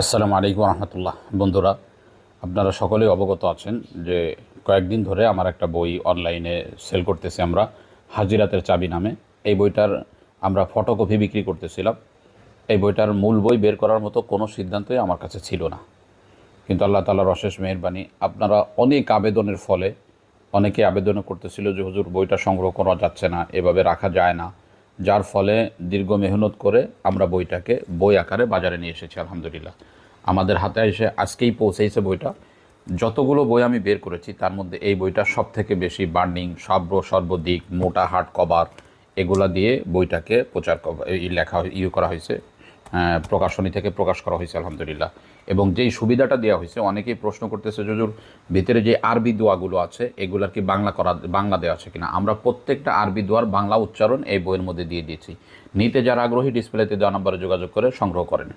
আসসালামু আলাইকুম রহমতুল্লাহ। বন্ধুরা, আপনারা সকলেই অবগত আছেন যে কয়েকদিন ধরে আমার একটা বই অনলাইনে সেল করতেছি আমরা, হাজিরাতের চাবি নামে। এই বইটার আমরা ফটোকপি বিক্রি করতেছিলাম। এই বইটার মূল বই বের করার মতো কোনো সিদ্ধান্তই আমার কাছে ছিল না। কিন্তু আল্লাহ তালার অশেষ মেহরবানি, আপনারা অনেক আবেদনের ফলে, অনেকে আবেদন করতেছিল যে, হুজুর, বইটা সংগ্রহ করা যাচ্ছে না, এভাবে রাখা যায় না। যার ফলে দীর্ঘ মেহনত করে আমরা বইটাকে, বই আকারে বাজারে নিয়ে এসেছি, আলহামদুলিল্লাহ। আমাদের হাতে এসে আজকেই পৌঁছেছে বইটা। যতগুলো বই আমি বের করেছি, তার মধ্যে এই বইটা সব থেকে বেশি বার্নিং সর্ব সর্বদিক, মোটা হার্ড কভার, এগুলা দিয়ে বইটাকে প্রচার লেখা ইয়ে করা হয়েছে। প্রকাশনী থেকে প্রকাশ করা হয়েছে, আলহামদুলিল্লাহ। এবং যেই সুবিধাটা দেওয়া হয়েছে, অনেকেই প্রশ্ন করতেছে যজুর ভিতরে যে আরবি দোয়াগুলো আছে এগুলার কি বাংলা করা, বাংলা দেওয়া আছে কিনা? আমরা প্রত্যেকটা আরবি দোয়ার বাংলা উচ্চারণ এই বইয়ের মধ্যে দিয়ে দিয়েছি। নিতে যারা আগ্রহী ডিসপ্লেতে দেওয়া নম্বরে যোগাযোগ করে সংগ্রহ করেন